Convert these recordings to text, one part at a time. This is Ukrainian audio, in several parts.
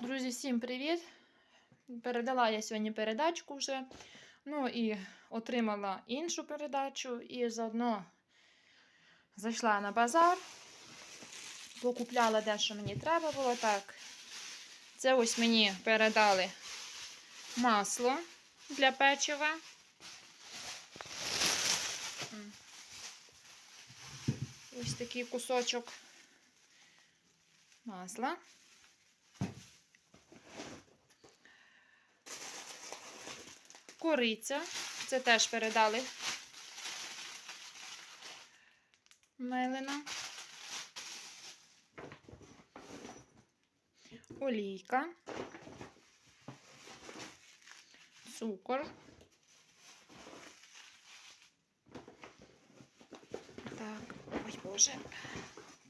Друзі, всім привіт! Передала я сьогодні передачку вже. Ну і отримала іншу передачу, і заодно зайшла на базар, покупляла де, що мені треба було. Так, це ось мені передали масло для печива. Ось такий кусочок масла. Кориця. Це теж передали. Мелина. Олійка. Цукор. Так, ой Боже.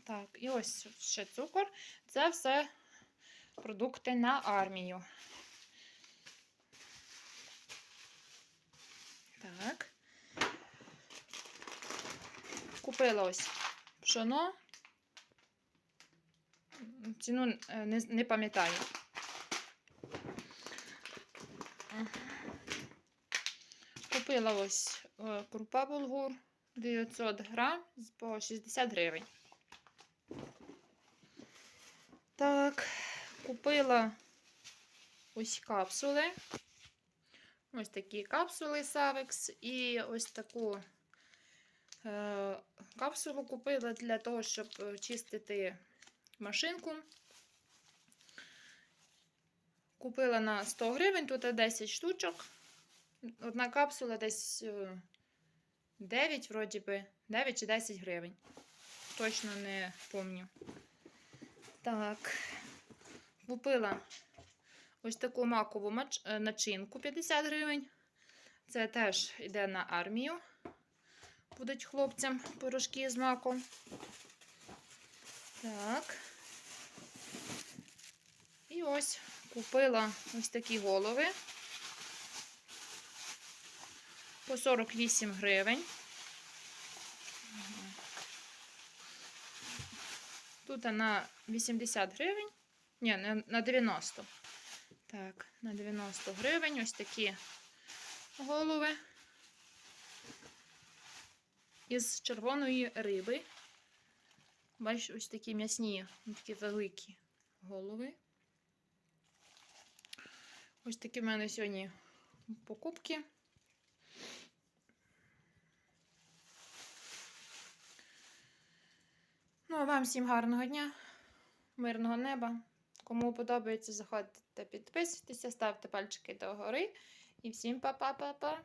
Так, і ось ще цукор. Це все продукти на армію. Так. Купила ось пшоно. Ціну е, не, не пам'ятаю. Купила ось е, крупа булгур 900 грам по 60 гривень. Так, купила ось капсули. Ось такі капсули Savex і ось таку е, капсулу купила для того, щоб е, чистити машинку. Купила на 100 гривень, тут 10 штучок. Одна капсула десь е, 9, вроді би, 9 чи 10 гривень. Точно не пам'ятаю. Так, купила ось таку макову е, начинку 50 гривень. Це теж йде на армію. Будуть хлопцям пирожки з маком. Так. І ось купила ось такі голови. По 48 гривень. Тут на 80 гривень. Ні, на 90. Так, на 90 гривень ось такі голови із червоної риби. Бачиш, ось такі м'ясні, такі великі голови. Ось такі в мене сьогодні покупки. Ну, а вам всім гарного дня, мирного неба. Кому подобається, заходьте, підписуйтеся, ставте пальчики догори. І всім па-па-па-па.